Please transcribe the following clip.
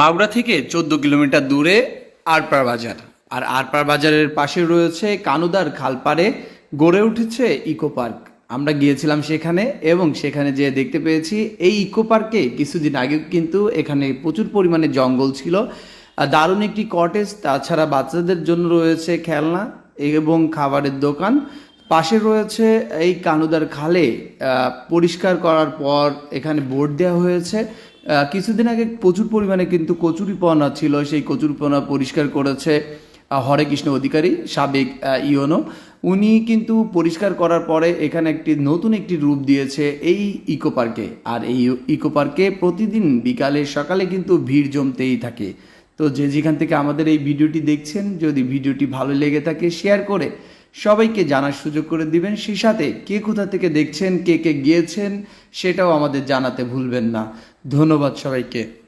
মাগুরা থেকে চোদ্দ কিলোমিটার দূরে আরপাড় বাজার। আর আরপাড় বাজারের পাশে রয়েছে কানুদার খালপাড়ে গড়ে উঠেছে ইকো পার্ক। আমরা গিয়েছিলাম সেখানে এবং সেখানে যে দেখতে পেয়েছি, এই ইকো পার্কে কিছুদিন আগে কিন্তু এখানে প্রচুর পরিমাণে জঙ্গল ছিল। দারুণ একটি কটেজ, তাছাড়া বাচ্চাদের জন্য রয়েছে খেলনা এবং খাবারের দোকান। পাশে রয়েছে এই কানুদার খালে পরিষ্কার করার পর এখানে বোর্ড দেওয়া হয়েছে। কিছুদিন আগে প্রচুর পরিমাণে কিন্তু কচুরিপনা ছিল, সেই কচুরিপনা পরিষ্কার করেছে হরে কৃষ্ণ অধিকারী, সাবেক ইওনো। উনি কিন্তু পরিষ্কার করার পরে এখানে একটি নতুন একটি রূপ দিয়েছে, এই ইকো পার্কে। আর এই ইকো পার্কে প্রতিদিন বিকালে, সকালে কিন্তু ভিড় জমতেই থাকে। তো যে যেখান থেকে আমাদের এই ভিডিওটি দেখছেন, যদি ভিডিওটি ভালো লেগে থাকে, শেয়ার করে সবাইকে জানার সুযোগ করে দিবেন। সেই সাথে কে কোথা থেকে দেখছেন, কে কে গিয়েছেন, সেটাও আমাদের জানাতে ভুলবেন না। ধন্যবাদ সবাইকে।